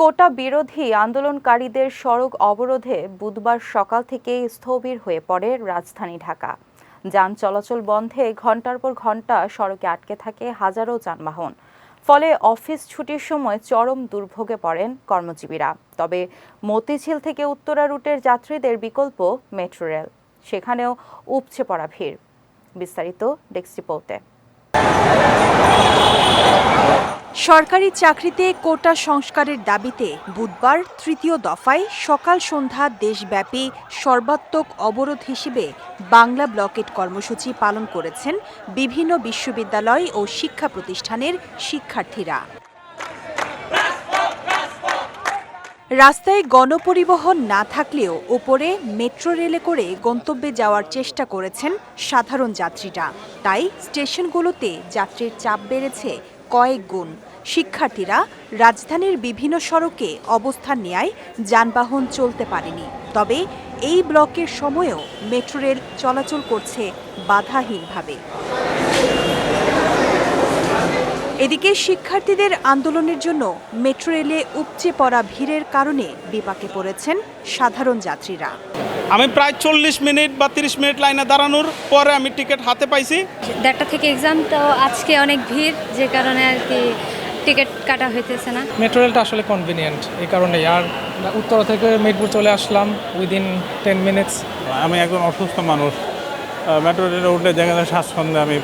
কোটা বিরোধী আন্দোলনকারীদের সড়ক অবরোধে বুধবার সকাল থেকে স্থবির হয়ে পড়ে রাজধানী ঢাকা। যান চলাচল বন্ধে ঘণ্টার পর ঘণ্টা সড়কে আটকে থাকে হাজারো যানবাহন। ফলে অফিস ছুটির সময় চরম দুর্ভোগে পড়েন কর্মজীবীরা। তবে মতিঝিল থেকে উত্তরা রুটের যাত্রীদের বিকল্প মেট্রো রেল। সেখানেও উপচে পড়া ভিড়। বিস্তারিত ডেস্ক রিপোর্টে। সরকারি চাকরিতে কোটা সংস্কারের দাবিতে বুধবার তৃতীয় দফায় সকাল সন্ধ্যা দেশব্যাপী সর্বাত্মক অবরোধ হিসেবে বাংলা ব্লকেট কর্মসূচি পালন করেছেন বিভিন্ন বিশ্ববিদ্যালয় ও শিক্ষা প্রতিষ্ঠানের শিক্ষার্থীরা। রাস্তায় গণপরিবহন না থাকলেও ওপরে মেট্রো রেলে করে গন্তব্যে যাওয়ার চেষ্টা করেছেন সাধারণ যাত্রীরা। তাই স্টেশনগুলোতে যাত্রীর চাপ বেড়েছে কয়েক গুণ। শিক্ষার্থীরা রাজধানীর বিভিন্ন সড়কে অবস্থান নেয় যানবাহন চলতে পারেনি। তবে এই ব্লকের সময়েও মেট্রো রেল চলাচল করছে বাধাহীনভাবে। এদিকে শিক্ষার্থীদের আন্দোলনের জন্য মেট্রো রেলে উপচে পড়া ভিড়ের কারণে বিপাকে পড়েছেন সাধারণ যাত্রীরা। আমি প্রায় চল্লিশ মিনিট বা তিরিশ মিনিট লাইনে দাঁড়ানোর পরে আমি টিকিট হাতে পাইছি। দেড়টা থেকে এক্সাম তো আজকে অনেক ভিড় যে কারণে আর কি টিকিট কাটা হইতেছে না। মেট্রো রেলটা আসলে কনভিনিয়েন্ট এই কারণেই। আর উত্তরা থেকে মেদিনীপুর চলে আসলাম উইদিন টেন মিনিটস আমি একজন অসুস্থ মানুষ। মেট্রো রেলে উঠলে দেখা যায় স্বাচ্ছন্দ্যে আমি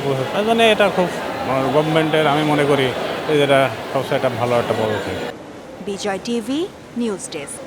জন্য এটা খুব গভর্নমেন্টের আমি মনে করি যে এটা সবচেয়ে একটা ভালো একটা পদক্ষেপ। Bijoy TV news desk.